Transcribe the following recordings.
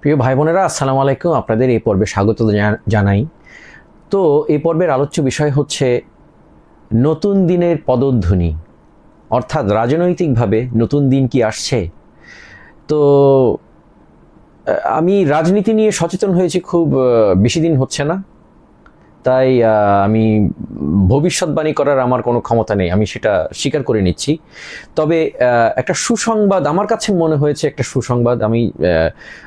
প্রিয় ভাই বোনেরা আসসালামু আলাইকুম। আপনাদের এই পর্বে স্বাগত জানাই। তো এই পর্বের আলোচ্য বিষয় হচ্ছে নতুন দিনের পদধ্বনি, অর্থাৎ রাজনৈতিকভাবে নতুন দিন কি আসছে? তো আমি রাজনীতি নিয়ে সচেতন হয়েছি খুব বেশি দিন হচ্ছে না। তাই আমি ভবিষ্যৎবাণী করার আমার কোনো ক্ষমতা নেই, আমি সেটা স্বীকার করে নিচ্ছি। তবে একটা সুসংবাদ, আমার কাছে মনে হয়েছে একটা সুসংবাদ, আমি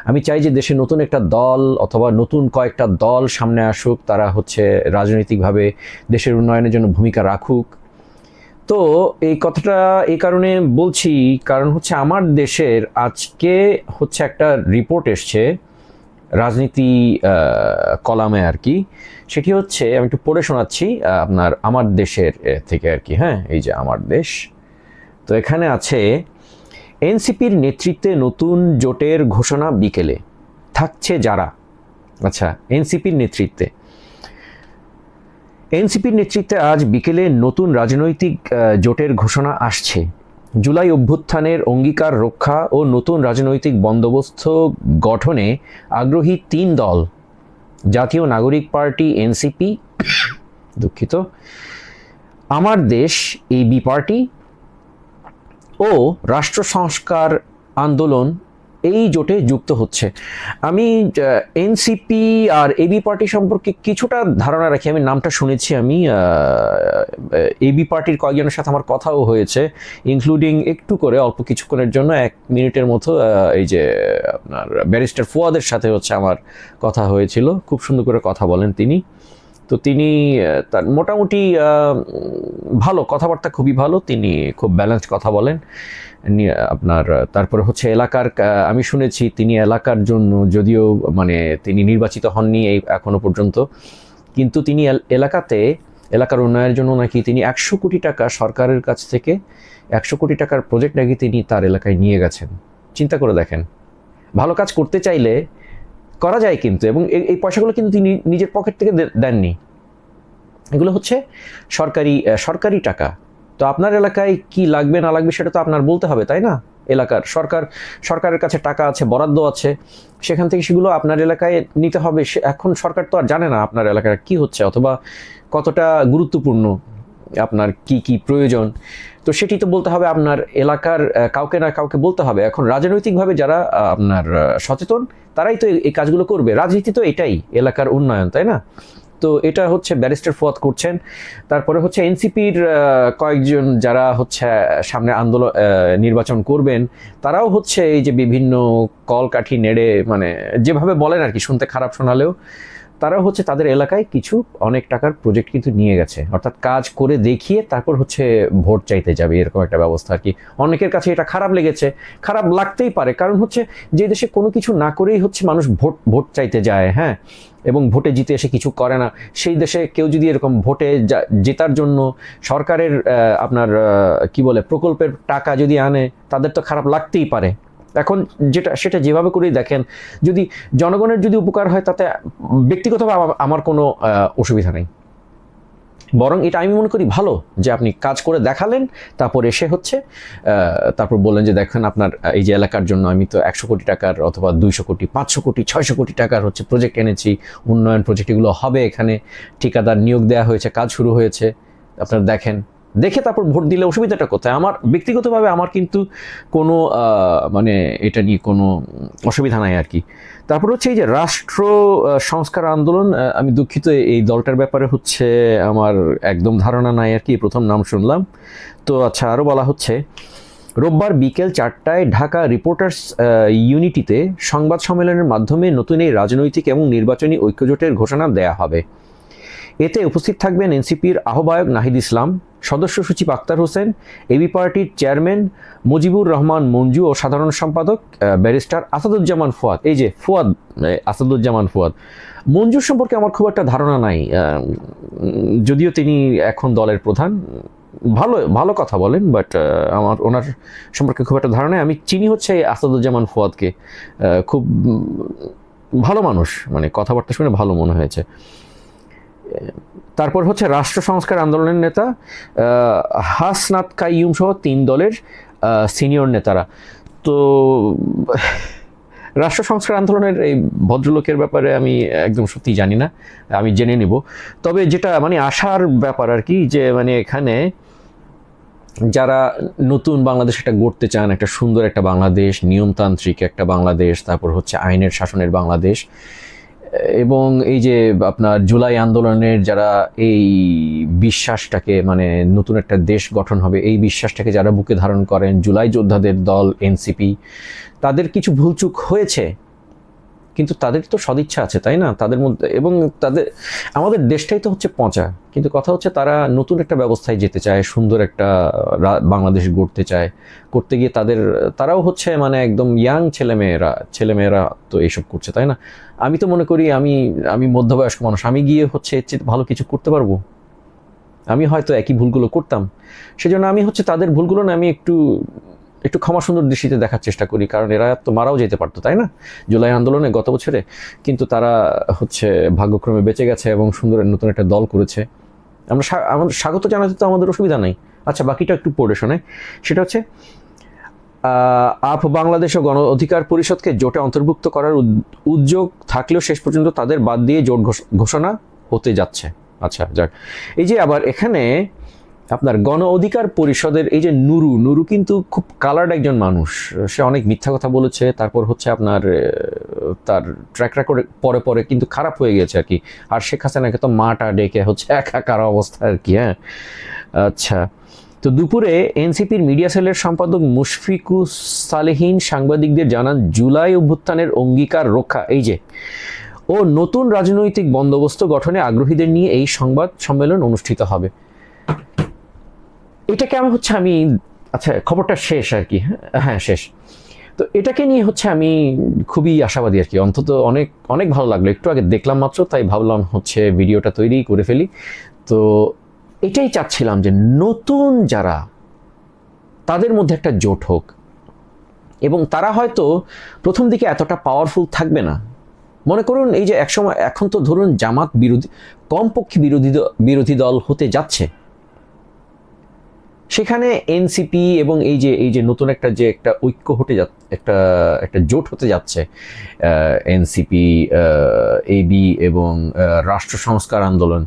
আমি চাই যে দেশে নতুন একটা দল অথবা নতুন কয়েকটা দল সামনে আসুক, তারা হচ্ছে রাজনৈতিকভাবে দেশের উন্নয়নের জন্য ভূমিকা রাখুক। তো, এই কথাটা এই কারণে বলছি, কারণ হচ্ছে আমার দেশের আজকে হচ্ছে একটা রিপোর্ট এসছে রাজনীতি কলামে আর কি। সেটি হচ্ছে, আমি একটু পড়ে শোনাচ্ছি আপনার আমার দেশের থেকে আর কি হ্যাঁ? এই যে আমার দেশ। তো এখানে আছে, এনসিপির নেতৃত্বে নতুন জোটের ঘোষণা বিকেলে। থাকছে যারা? আচ্ছা এনসিপির নেতৃত্বে। এনসিপির নেতৃত্বে আজ বিকেলে নতুন রাজনৈতিক জোটের ঘোষণা আসছে। জুলাই অভ্যুত্থানের অঙ্গীকার রক্ষা ও নতুন রাজনৈতিক বন্দোবস্ত গঠনে আগ্রহী তিন দল, জাতীয় নাগরিক পার্টি, এনসিপি, দুঃখিত, আমার দেশ এবি পার্টি ও রাষ্ট্র সংস্কার আন্দোলন এই জোটে যুক্ত হচ্ছে। আমি এনসিপি আর এবি পার্টি সম্পর্কে কিছুটা ধারণা রাখি। আমি নামটা শুনেছি আমি এবি পার্টির কয়েকজনের সাথে আমার কথাও হয়েছে ইনক্লুডিং একটু করে অল্প কিছুক্ষণের জন্য, এক মিনিটের মতো এই যে আপনার ব্যারিস্টার ফুয়াদের সাথে হচ্ছে আমার কথা হয়েছিল। খুব সুন্দর করে কথা বলেন তিনি। তো তিনি তার মোটামুটি ভালো কথাবার্তা খুবই ভালো। তিনি খুব ব্যালেন্সড কথা বলেন। আপনার, তারপরে হচ্ছে এলাকার আমি শুনেছি তিনি এলাকার জন্য যদিও মানে তিনি নির্বাচিত হননি এই, এখনও পর্যন্ত। কিন্তু তিনি এল- এলাকাতে, এলাকার উন্নয়নের জন্য নাকি তিনি একশো কোটি টাকা সরকারের কাছ থেকে, একশো কোটি টাকার প্রজেক্ট নাকি তিনি তার এলাকায় নিয়ে গেছেন। চিন্তা করে দেখেন। ভালো কাজ করতে চাইলে করা যায় কিন্তু, এবং এই- পয়সাগুলো কিন্তু তিনি নিজের পকেট থেকে দেননি। এগুলো হচ্ছে সরকারি সরকারি টাকা। তো আপনার এলাকায় কি লাগবে, না লাগবে সেটা তো আপনার বলতে হবে, তাই না? এলাকার সরকার, সরকারের কাছে টাকা আছে, বরাদ্দ আছে, সেখান থেকে সেগুলো আপনার এলাকায় নিতে হবে। এখন সরকার তো আর জানে না আপনার এলাকার কি হচ্ছে, অথবা কতটা গুরুত্বপূর্ণ আপনার কি কি প্রয়োজন। তো সেটি তো বলতে হবে আপনার এলাকার কাউকে না কাউকে বলতে হবে। এখন রাজনৈতিকভাবে যারা আপনার সচেতন তারাই তো এই- কাজগুলো করবে। রাজনীতি তো এটাই, এলাকার উন্নয়ন, তাই না? তো এটা হচ্ছে ব্যারিস্টার ফুয়াদ করছেন। তারপরে হচ্ছে এনসিপির কয়েকজন যারা হচ্ছে সামনে আন্দোলন নির্বাচন করবেন, তারাও হচ্ছে এই যে বিভিন্ন কলকাঠি নেড়ে মানে যেভাবে বলেন আর কি, শুনতে খারাপ শোনালেও। তারাও হচ্ছে তাদের এলাকায় কিছু অনেক টাকার প্রজেক্ট কিন্তু নিয়ে গেছে। অর্থাৎ কাজ করে দেখিয়ে তারপর হচ্ছে ভোট চাইতে যাবে, এরকম একটা ব্যবস্থা আর কি। অনেকের কাছে এটা খারাপ লেগেছে। খারাপ লাগতেই পারে, কারণ হচ্ছে যে দেশে কোনো কিছু না করেই হচ্ছে মানুষ ভোট ভোট চাইতে যায় হ্যাঁ? এবং ভোটে জিতে এসে কিছু করে না। সেই দেশে কেউ যদি এরকম ভোটে জেতার জন্য সরকারের আপনার কি বলে, প্রকল্পের টাকা যদি আনে, তাদের তো খারাপ লাগতেই পারে। এখন যেটা, সেটা যেভাবে করেই দেখেন, যদি জনগণের যদি উপকার হয়, তাতে ব্যক্তিগতভাবে আমার- কোনো অসুবিধা নেই। বরং এটা আমি মনে করি ভালো যে আপনি কাজ করে দেখালেন, তারপর এসে হচ্ছে তারপর বললেন যে দেখেন আপনার এই যে এলাকার জন্য আমি তো একশো কোটি টাকার অথবা দুইশো কোটি, পাঁচশো কোটি, ছয়শো কোটি টাকার হচ্ছে প্রজেক্ট এনেছি, উন্নয়ন প্রজেক্ট এগুলো হবে এখানে, ঠিকাদার নিয়োগ দেওয়া হয়েছে, কাজ শুরু হয়েছে। আপনারা দেখেন দেখে তারপর ভোট দিলে অসুবিধাটা কোথায়? আমার ব্যক্তিগতভাবে আমার কিন্তু কোনো মানে এটা নিয়ে কোনো অসুবিধা নাই আর কি। তারপর হচ্ছে এই যে রাষ্ট্র সংস্কার আন্দোলন আমি দুঃখিত, এই দলটার ব্যাপারে হচ্ছে আমার একদম ধারণা নাই আর কি প্রথম নাম শুনলাম। তো আচ্ছা আরও বলা হচ্ছে, রোববার বিকেল চারটায় ঢাকা রিপোর্টার্স ইউনিটিতে সংবাদ সম্মেলনের মাধ্যমে নতুন এই রাজনৈতিক এবং নির্বাচনী ঐক্যজোটের ঘোষণা দেয়া হবে। এতে উপস্থিত থাকবেন এনসিপির আহ্বায়ক নাহিদ ইসলাম সদস্য সচিব আক্তার হোসেন এবি পার্টির চেয়ারম্যান মুজিবুর রহমান মঞ্জু ও সাধারণ সম্পাদক ব্যারিস্টার আসাদুজ্জামান ফুয়াদ। এই যে ফুয়াদ আসাদুজ্জামান ফুয়াদ। মঞ্জুর সম্পর্কে আমার খুব একটা ধারণা নাই যদিও তিনি এখন দলের প্রধান। ভালো ভালো কথা বলেন বাট আমার, ওনার সম্পর্কে খুব একটা ধারণা আমি চিনি হচ্ছে আসাদুজ্জামান ফুয়াদকে খুব ভালো মানুষ মানে কথাবার্তা শুনে ভালো মনে হয়েছে। তারপর হচ্ছে রাষ্ট্র সংস্কার আন্দোলনের নেতা হাসনাত কাইয়ুম সহ তিন দলের সিনিয়র নেতারা। তো, রাষ্ট্র সংস্কার আন্দোলনের এই ভদ্রলোকের ব্যাপারে আমি একদম সত্যি জানি না, আমি জেনে নিব। তবে যেটা মানে আশার ব্যাপার আর কি, যে মানে এখানে যারা নতুন বাংলাদেশ একটা গড়তে চান, একটা সুন্দর একটা বাংলাদেশ, নিয়মতান্ত্রিক একটা বাংলাদেশ, তারপর হচ্ছে আইনের শাসনের বাংলাদেশ এবং এই যে আপনার জুলাই আন্দোলনের যারা এই বিশ্বাসটাকে মানে নতুন একটা দেশ গঠন হবে, এই বিশ্বাসটাকে যারা বুকে ধারণ করেন, জুলাই যোদ্ধাদের দল, এনসিপি, তাদের কিছু ভুলচুক হয়েছে? কিন্তু তাদের তো সদিচ্ছা আছে, তাই না? তাদের মধ্যে, এবং তাদের, আমাদের দেশটাই তো হচ্ছে পচা। কিন্তু কথা হচ্ছে তারা নতুন একটা ব্যবস্থায় যেতে চায়, সুন্দর একটা বাংলাদেশ গড়তে চায়। করতে গিয়ে তাদের, তারাও হচ্ছে মানে একদম ইয়াং ছেলেমেয়েরা ছেলেমেয়েরা তো এইসব করছে, তাই না? আমি তো মনে করি আমি আমি মধ্যবয়স্ক মানুষ, আমি গিয়ে হচ্ছে ভালো কিছু করতে পারব। আমি হয়তো একই ভুলগুলো করতাম। সেজন্য আমি হচ্ছে তাদের ভুলগুলো না আমি একটু একটু ক্ষমা সুন্দর দৃষ্টিতে দেখার চেষ্টা করি, কারণ এরা তো মারাও যেতে পারতো, তাই না? জুলাই আন্দোলনে গত বছরে কিন্তু তারা হচ্ছে ভাগ্যক্রমে বেঁচে গেছে এবং সুন্দর নতুন একটা দল করেছে। আমরা আমাদের স্বাগত জানাতে তো আমাদের অসুবিধা নাই। আচ্ছা বাকিটা একটু পড়ে শোনে সেটা হচ্ছে আপ বাংলাদেশ ও গণ অধিকার পরিষদকে জোটে অন্তর্ভুক্ত করার উদ্যোগ থাকলেও শেষ পর্যন্ত তাদের বাদ দিয়ে জোট ঘোষণা হতে যাচ্ছে। আচ্ছা যাক। এই যে আবার এখানে আপনার গণ অধিকার পরিষদের এই যে নুরু নুরু কিন্তু খুব কালার্ড একজন মানুষ। সে অনেক মিথ্যা কথা বলেছে, তারপর হচ্ছে আপনার তার ট্র্যাক রেকর্ড পরে পরে কিন্তু খারাপ হয়ে গেছে আর কি। আর শেখ হাসিনাকে তো মাটা ডেকে হচ্ছে একাকার অবস্থা আর কি হ্যাঁ? আচ্ছা তো দুপুরে এনসিপির মিডিয়া সেলের সম্পাদক মুশফিকুস সালেহীন সাংবাদিকদের জানান, জুলাই অভ্যুত্থানের অঙ্গীকার রক্ষা, এই যে, ও নতুন রাজনৈতিক বন্দোবস্ত গঠনে আগ্রহীদের নিয়ে এই সংবাদ সম্মেলন অনুষ্ঠিত হবে। এটাকে আমি হচ্ছে আমি আচ্ছা খবরটা শেষ আর কি হ্যাঁ, হ্যাঁ শেষ। তো এটাকে নিয়ে হচ্ছে আমি খুবই আশাবাদী আর কি। অন্তত অনেক অনেক ভালো লাগল। একটু আগে দেখলাম মাত্র তাই ভাবলাম হচ্ছে ভিডিওটা তৈরি করে ফেলি। তো এটাই চাচ্ছিলাম যে নতুন যারা তাদের মধ্যে একটা জোট হোক। এবং তারা হয়তো প্রথম দিকে এতটা পাওয়ারফুল থাকবে না। মনে করুন এই যে একসময় এখন তো ধরুন জামাত বিরোধী কমপক্ষে বিরোধী বিরোধী দল হতে যাচ্ছে। সেখানে এনসিপি এবং এই যে এই যে নতুন একটা যে একটা ঐক্য হতে যা একটা একটা জোট হতে যাচ্ছে এনসিপি এবি এবং রাষ্ট্র সংস্কার আন্দোলন,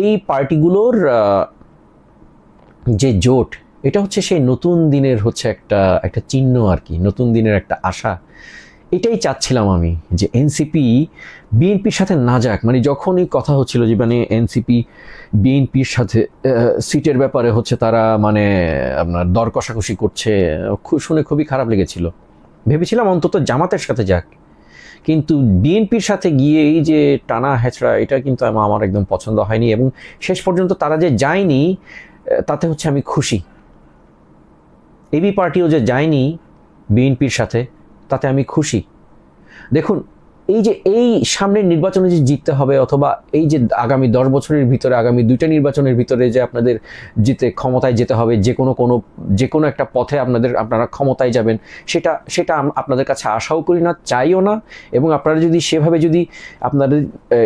এই পার্টিগুলোর যে জোট, এটা হচ্ছে সেই নতুন দিনের হচ্ছে একটা একটা চিহ্ন আর কি, নতুন দিনের একটা আশা। এটাই চাচ্ছিলাম আমি যে এনসিপি বিএনপির সাথে না যাক। মানে যখনই কথা হচ্ছিল যে মানে এনসিপি বিএনপির সাথে সিটের ব্যাপারে হচ্ছে তারা মানে আপনার দর কষাকষি করছে শুনে খুবই খারাপ লেগেছিল। ভেবেছিলাম অন্তত জামাতের সাথে যাক। কিন্তু বিএনপির সাথে গিয়ে এই যে টানা হেঁচড়া, এটা কিন্তু আমার একদম পছন্দ হয়নি এবং শেষ পর্যন্ত তারা যে যায়নি তাতে হচ্ছে আমি খুশি। এবি পার্টিও যে যায়নি বিএনপির সাথে তাতে আমি খুশি। দেখুন, এই যে এই সামনের নির্বাচনে যে জিততে হবে অথবা এই যে আগামী দশ বছরের ভিতরে, আগামী দুইটা নির্বাচনের ভিতরে যে আপনাদের জিতে ক্ষমতায় যেতে হবে, যে কোনো কোনো, যে কোনো একটা পথে আপনাদের, আপনারা ক্ষমতায় যাবেন, সেটা সেটা আপনাদের কাছে আশাও করি না, চাইও না এবং আপনারা যদি সেভাবে যদি আপনাদের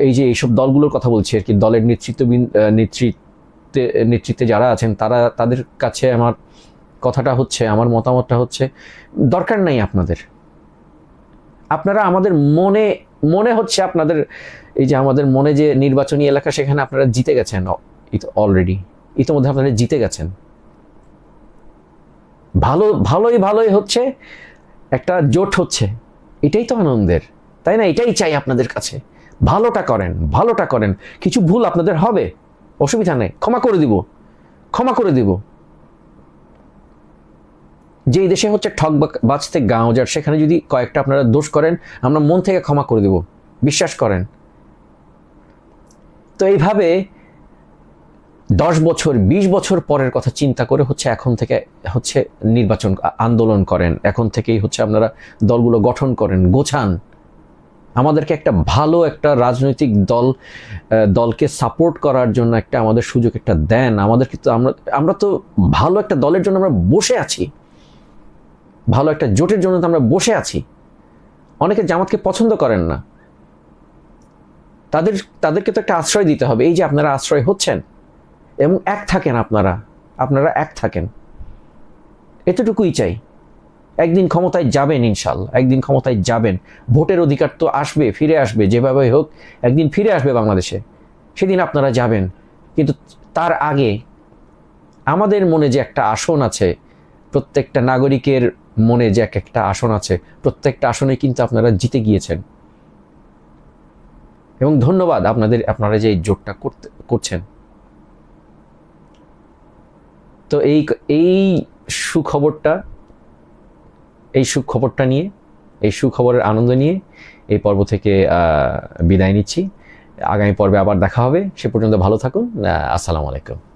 এই যে এইসব দলগুলোর কথা বলছি আর কি, দলের নেতৃত্ববিন নেতৃত্বে নেতৃত্বে যারা আছেন, তারা, তাদের কাছে আমার কথাটা হচ্ছে, আমার মতামতটা হচ্ছে, দরকার নাই আপনাদের। আপনারা আমাদের মনে মনে হচ্ছে আপনাদের, এই যে আমাদের মনে যে নির্বাচনী এলাকা সেখানে আপনারা জিতে গেছেন অলরেডি ইতিমধ্যে আপনারা জিতে গেছেন। ভালো, ভালোই ভালোই হচ্ছে, একটা জোট হচ্ছে। এটাই তো আনন্দের, তাই না? এটাই চাই আপনাদের কাছে। ভালোটা করেন ভালোটা করেন। কিছু ভুল আপনাদের হবে, অসুবিধা নেই। ক্ষমা করে দিব, ক্ষমা করে দিব। যেই দেশে হচ্ছে ঠক বা- বাজতে গাঁও যার, সেখানে যদি কয়েকটা আপনারা দোষ করেন, আমরা মন থেকে ক্ষমা করে দেব। বিশ্বাস করেন। তো এইভাবে দশ বছর, বিশ বছর পরের কথা চিন্তা করে হচ্ছে এখন থেকে হচ্ছে নির্বাচন আন্দোলন করেন। এখন থেকেই হচ্ছে আপনারা দলগুলো গঠন করেন, গোছান। আমাদেরকে একটা ভালো একটা রাজনৈতিক দল দলকে সাপোর্ট করার জন্য একটা আমাদের সুযোগ একটা দেন। আমাদেরকে তো আমরা আমরা তো ভালো একটা দলের জন্য আমরা বসে আছি। ভালো একটা জোটের জন্য তো আমরা বসে আছি। অনেকে জামাতকে পছন্দ করেন না। তাদের, তাদেরকে তো একটা আশ্রয় দিতে হবে। এই যে আপনারা আশ্রয় হচ্ছেন, এবং এক থাকেন আপনারা আপনারা এক থাকেন। এতটুকুই চাই। একদিন ক্ষমতায় যাবেন ইনশাল্লাহ একদিন ক্ষমতায় যাবেন। ভোটের অধিকার তো আসবে, ফিরে আসবে, যেভাবে হোক, একদিন ফিরে আসবে বাংলাদেশে। সেদিন আপনারা যাবেন। কিন্তু তার আগে আমাদের মনে যে একটা আসন আছে, প্রত্যেকটা নাগরিকের মনে যে এক একটা আসন আছে, প্রত্যেকটা আসনে কিন্তু আপনারা জিতে গিয়েছেন। এবং ধন্যবাদ আপনাদের, আপনারা যে এই জোটটা করতে, করছেন। তো এই এই সুখবরটা এই সুখবরটা নিয়ে, এই সুখবরের আনন্দ নিয়ে এই পর্ব থেকে বিদায় নিচ্ছি। আগামী পর্বে আবার দেখা হবে। সে পর্যন্ত ভালো থাকুন। আসসালামু আলাইকুম।